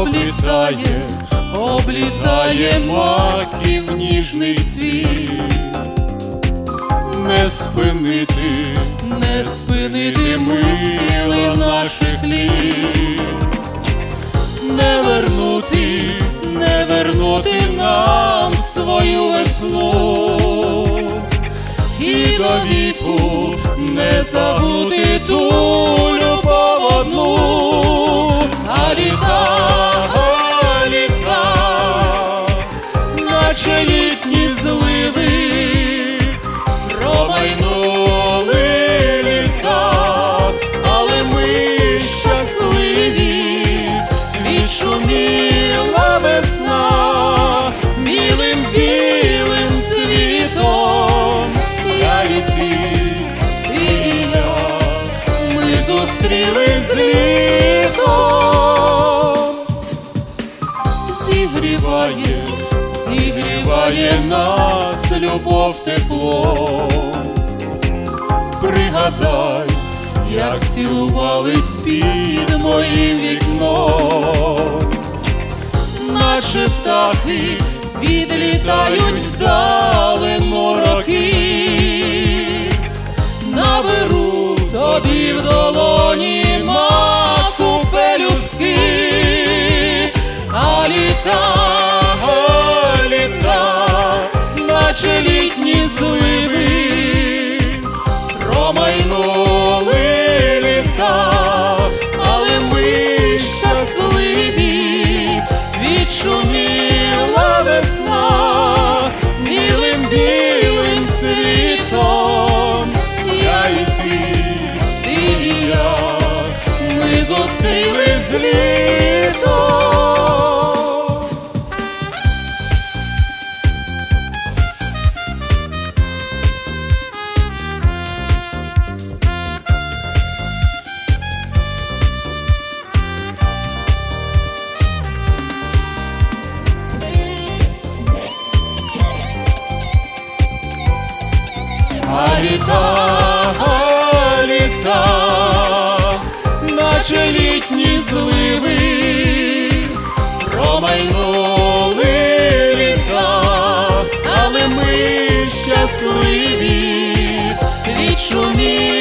облітає, облітає маків ніжний цвіт. Не спинити, не спинити мило наших літ, не вернути, не вернути нам свою весну, і до віку не забути ту ми зустріли з літом зігріває, зігріває нас любов тепло. Пригадай, як цілувались під моїм вікном, наші птахи відлітають вдалину наче літа, літа, наче літні зливи, промайнули літа, але ми щасливі, відшуміла